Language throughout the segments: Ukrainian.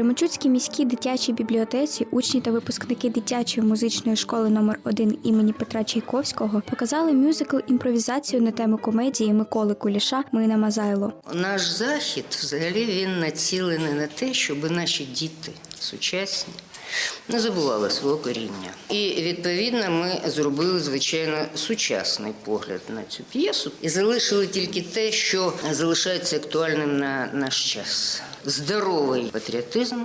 Кременчуцькій міській дитячій бібліотеці учні та випускники дитячої музичної школи номер 1 імені Петра Чайковського показали мюзикл імпровізацію на тему комедії Миколи Куліша Мина Мазайло. Наш захід взагалі він націлений на те, щоб наші діти сучасні. Не забували свого коріння. І відповідно ми зробили звичайно сучасний погляд на цю п'єсу. І залишили тільки те, що залишається актуальним на наш час: здоровий патріотизм,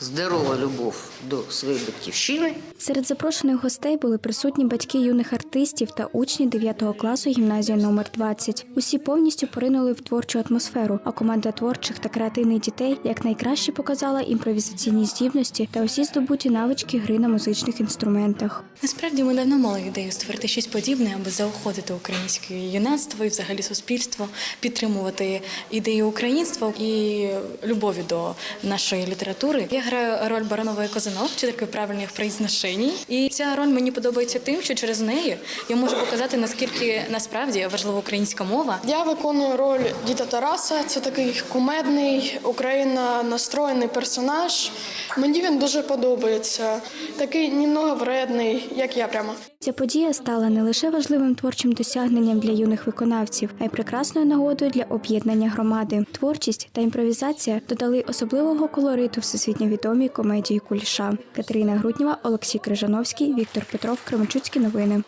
здорова любов до своєї батьківщини. Серед запрошених гостей були присутні батьки юних артистів та учні 9 класу гімназії номер 20. Усі повністю поринули в творчу атмосферу, а команда творчих та креативних дітей якнайкраще показала імпровізаційні здібності та усі здобуті навички гри на музичних інструментах. Насправді ми давно мали ідею створити щось подібне, аби заохотити українське юнацтво і взагалі суспільство, підтримувати ідею українства і любові до нашої літератури. Я граю роль Баранової Козанов, вчительки правильних произношень. І ця роль мені подобається тим, що через неї я можу показати наскільки насправді важлива українська мова. Я виконую роль діда Тараса. Це такий кумедний, Україна настроєний персонаж. Мені він дуже подобається. Такий німного вредний, як я прямо. Ця подія стала не лише важливим творчим досягненням для юних виконавців, а й прекрасною нагодою для об'єднання громади. Творчість та імпровізація додали особливого колориту всесвітньо відомій комедії Куліша. Катерина Груднєва, Олексій Крижановський, Віктор Петров, Кременчуцькі новини.